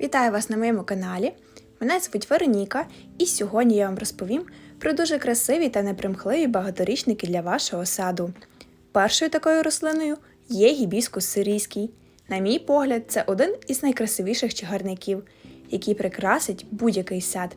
Вітаю вас на моєму каналі. Мене звуть Вероніка, і сьогодні я вам розповім про дуже красиві та непримхливі багаторічники для вашого саду. Першою такою рослиною є гібіскус сирійський. На мій погляд, це один із найкрасивіших чагарників, який прикрасить будь-який сад.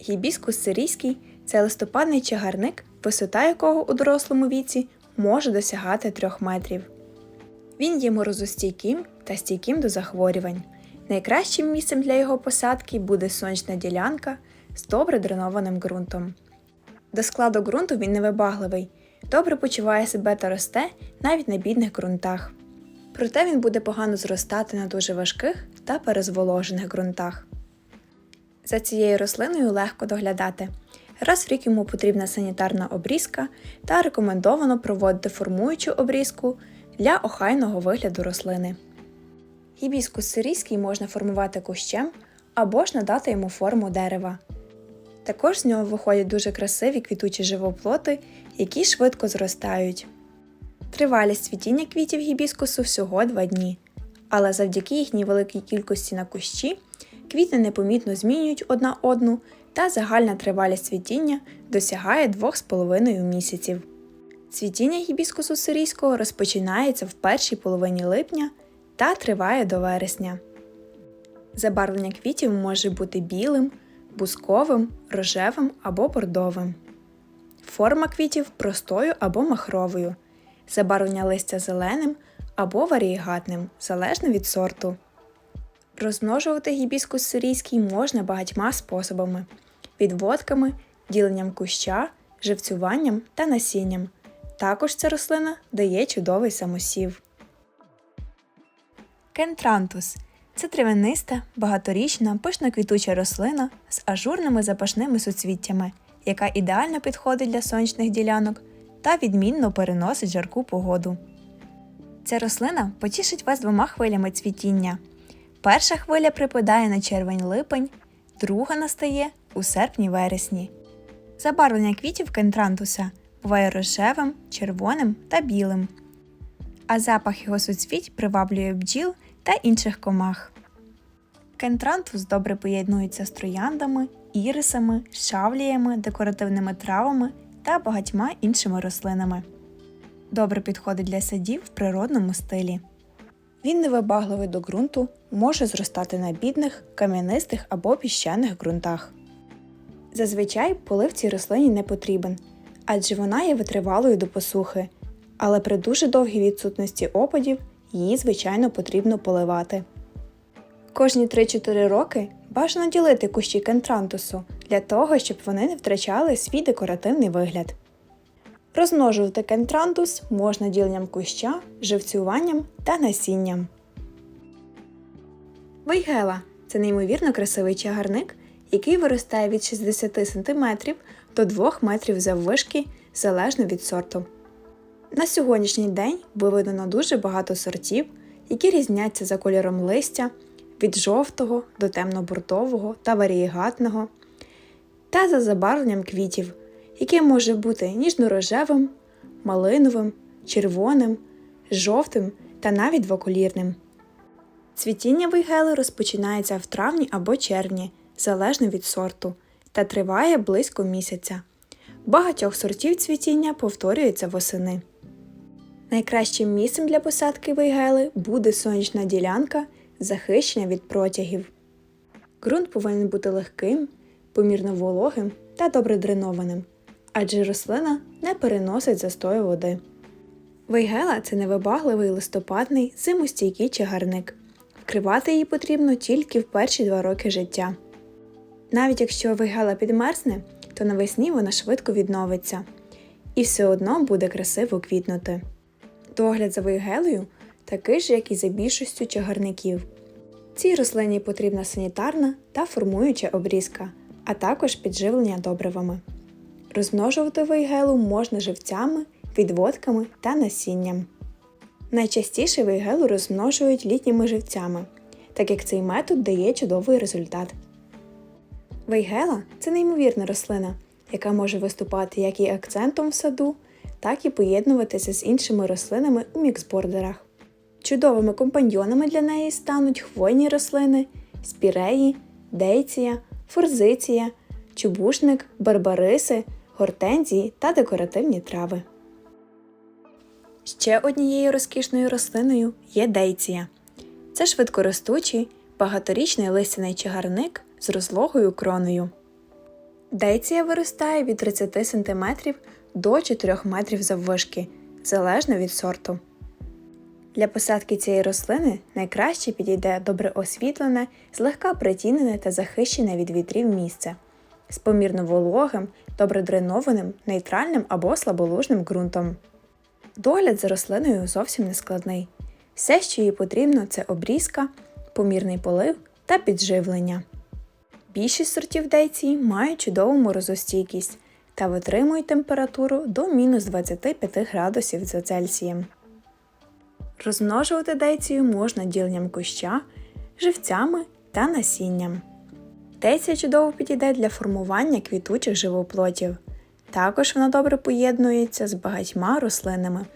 Гібіскус сирійський це листопадний чагарник, висота якого у дорослому віці може досягати 3 метрів. Він є морозостійким та стійким до захворювань. Найкращим місцем для його посадки буде сонячна ділянка з добре дренованим ґрунтом. До складу ґрунту він невибагливий, добре почуває себе та росте навіть на бідних ґрунтах. Проте він буде погано зростати на дуже важких та перезволожених ґрунтах. За цією рослиною легко доглядати. Раз в рік йому потрібна санітарна обрізка та рекомендовано проводити формуючу обрізку для охайного вигляду рослини. Гібіскус сирійський можна формувати кущем або ж надати йому форму дерева. Також з нього виходять дуже красиві квітучі живоплоти, які швидко зростають. Тривалість цвітіння квітів гібіскусу всього 2 дні, але завдяки їхній великій кількості на кущі квіти непомітно змінюють одна одну та загальна тривалість цвітіння досягає 2,5 місяців. Цвітіння гібіскусу сирійського розпочинається в першій половині липня та триває до вересня. Забарвлення квітів може бути білим, бусковим, рожевим або бордовим. Форма квітів простою або махровою. Забарвлення листя зеленим або варієгатним, залежно від сорту. Розмножувати гібіскус сирійський можна багатьма способами: відводками, діленням куща, живцюванням та насінням. Також ця рослина дає чудовий самосів. Кентрантус це травяниста, багаторічна, пишноквітуча рослина з ажурними запашними суцвіттями, яка ідеально підходить для сонячних ділянок та відмінно переносить жарку погоду. Ця рослина потішить вас двома хвилями цвітіння. Перша хвиля припадає на червень-липень, друга настає у серпні-вересні. Забарвлення квітів кентрантуса буває рожевим, червоним та білим. А запах його суцвіть приваблює бджіл та інших комах. Кентрантус добре поєднується з трояндами, ірисами, шавліями, декоративними травами та багатьма іншими рослинами. Добре підходить для садів в природному стилі. Він невибагливий до ґрунту, може зростати на бідних, кам'янистих або піщаних ґрунтах. Зазвичай полив цій рослині не потрібен, адже вона є витривалою до посухи, але при дуже довгій відсутності опадів її, звичайно, потрібно поливати. Кожні 3-4 роки бажано ділити кущі кентрантусу для того, щоб вони не втрачали свій декоративний вигляд. Розмножувати кентрантус можна діленням куща, живцюванням та насінням. Вейгела це неймовірно красивий чагарник, який виростає від 60 см до 2 метрів заввишки залежно від сорту. На сьогоднішній день виведено дуже багато сортів, які різняться за кольором листя від жовтого до темно-буртового та варієгатного, та за забарвленням квітів, яке може бути ніжно-рожевим, малиновим, червоним, жовтим та навіть двоколірним. Цвітіння вейгели розпочинається в травні або червні, залежно від сорту, та триває близько місяця. Багатьох сортів цвітіння повторюється восени. Найкращим місцем для посадки вейгели буде сонячна ділянка, захищена від протягів. Ґрунт повинен бути легким, помірно вологим та добре дренованим, адже рослина не переносить застою води. Вейгела це невибагливий листопадний зимостійкий чагарник. Вкривати її потрібно тільки в перші два роки життя. Навіть якщо вейгела підмерзне, то навесні вона швидко відновиться і все одно буде красиво квітнути. Догляд за вейгелою такий ж, як і за більшістю чагарників. Цій рослині потрібна санітарна та формуюча обрізка, а також підживлення добривами. Розмножувати вейгелу можна живцями, відводками та насінням. Найчастіше вейгелу розмножують літніми живцями, так як цей метод дає чудовий результат. Вейгела це неймовірна рослина, яка може виступати як і акцентом в саду, так і поєднуватися з іншими рослинами у міксбордерах. Чудовими компаньйонами для неї стануть хвойні рослини, спіреї, дейція, форзиція, чубушник, барбариси, гортензії та декоративні трави. Ще однією розкішною рослиною є дейція. Це швидкоростучий, багаторічний листяний чагарник з розлогою кроною. Дейція виростає від 30 см до 4 метрів заввишки, залежно від сорту. Для посадки цієї рослини найкраще підійде добре освітлене, злегка притінене та захищене від вітрів місце з помірно вологим, добре дренованим, нейтральним або слаболужним ґрунтом. Догляд за рослиною зовсім не складний. Все, що їй потрібно, це обрізка, помірний полив та підживлення. Більшість сортів дейції мають чудову морозостійкість та витримують температуру до мінус 25 градусів за Цельсієм. Розмножувати дейцію можна діленням куща, живцями та насінням. Дейція чудово підійде для формування квітучих живоплотів. Також вона добре поєднується з багатьма рослинами,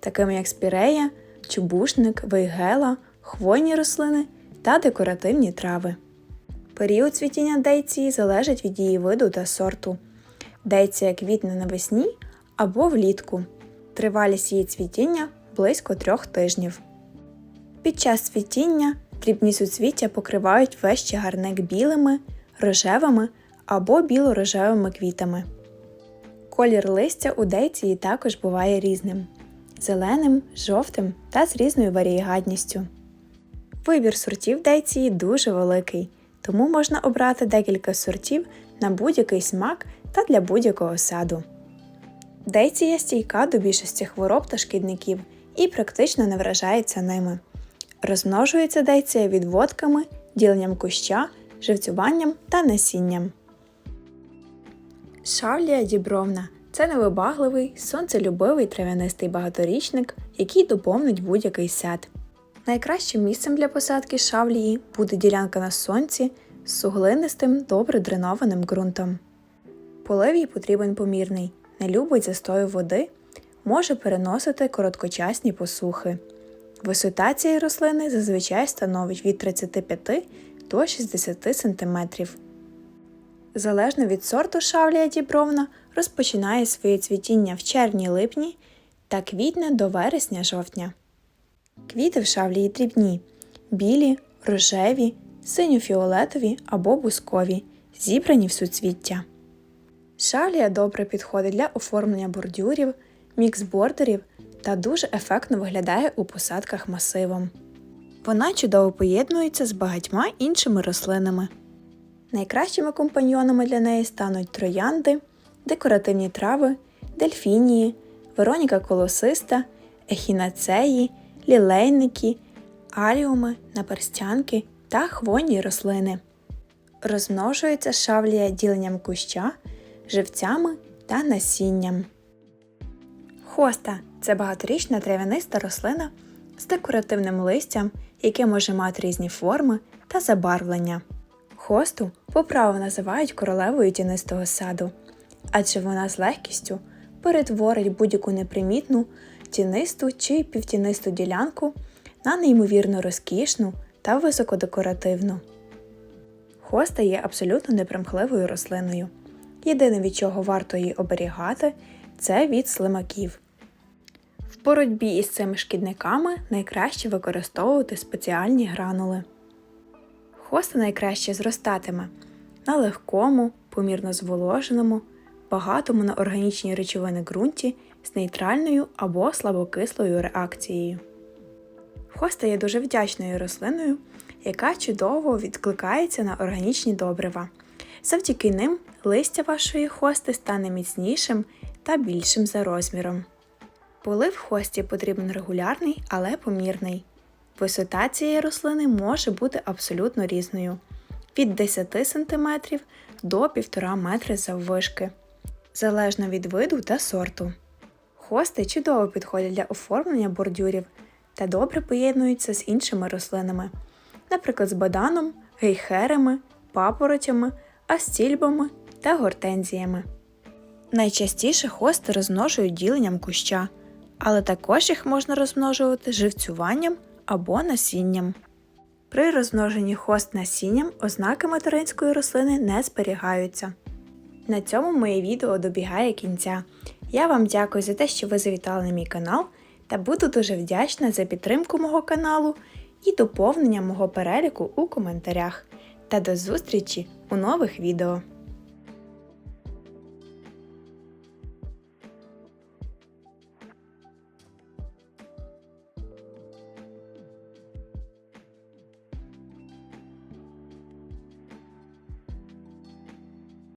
такими як спірея, чубушник, вейгела, хвойні рослини та декоративні трави. Період цвітіння дейції залежить від її виду та сорту. Дейція квітне навесні або влітку. Тривалість її цвітіння близько трьох тижнів. Під час цвітіння дрібні суцвіття покривають весь чагарник білими, рожевими або біло-рожевими квітами. Колір листя у дейції також буває різним зеленим, жовтим та з різною варієгатністю. Вибір сортів дейції дуже великий, тому можна обрати декілька сортів на будь-який смак та для будь-якого саду. Дейція стійка до більшості хвороб та шкідників і практично не вражається ними. Розмножується дейція відводками, діленням куща, живцюванням та насінням. Шавлія дібровна це невибагливий, сонцелюбивий трав'янистий багаторічник, який доповнить будь-який сад. Найкращим місцем для посадки шавлії буде ділянка на сонці з суглинистим, добре дренованим ґрунтом. Полив потрібен помірний, не любить застою води, може переносити короткочасні посухи. Висота цієї рослини зазвичай становить від 35 до 60 см. Залежно від сорту шавлія дібровна розпочинає своє цвітіння в червні-липні та квітне до вересня-жовтня. Квіти в шавлії дрібні, білі, рожеві, синьо-фіолетові або бускові, зібрані в суцвіття. Шавлія добре підходить для оформлення бордюрів, мікс-бордерів та дуже ефектно виглядає у посадках масивом. Вона чудово поєднується з багатьма іншими рослинами. Найкращими компаньйонами для неї стануть троянди, декоративні трави, дельфінії, Вероніка колосиста, ехінацеї, лілейники, аліуми, наперстянки та хвойні рослини. Розмножується шавлія діленням куща, живцями та насінням. Хоста це багаторічна трав'яниста рослина з декоративним листям, яке може мати різні форми та забарвлення. Хосту по праву називають королевою тінистого саду, адже вона з легкістю перетворить будь-яку непримітну тінисту чи півтінисту ділянку на неймовірно розкішну та високодекоративну. Хоста є абсолютно непримхливою рослиною. Єдине, від чого варто її оберігати, це від слимаків. В боротьбі із цими шкідниками найкраще використовувати спеціальні гранули. Хоста найкраще зростатиме на легкому, помірно зволоженому, багатому на органічні речовини ґрунті з нейтральною або слабокислою реакцією. Хоста є дуже вдячною рослиною, яка чудово відкликається на органічні добрива. Завдяки ним листя вашої хости стане міцнішим та більшим за розміром. Полив хості потрібен регулярний, але помірний. Висота цієї рослини може бути абсолютно різною від 10 см до 1,5 метри заввишки, залежно від виду та сорту. Хости чудово підходять для оформлення бордюрів та добре поєднуються з іншими рослинами, наприклад, з баданом, гейхерами, папоротями, астільбами та гортензіями. Найчастіше хости розмножують діленням куща, але також їх можна розмножувати живцюванням або насінням. При розмноженні хост насінням ознаки материнської рослини не зберігаються. На цьому моє відео добігає кінця. Я вам дякую за те, що ви завітали на мій канал, та буду дуже вдячна за підтримку мого каналу і доповнення мого переліку у коментарях. Та до зустрічі у нових відео!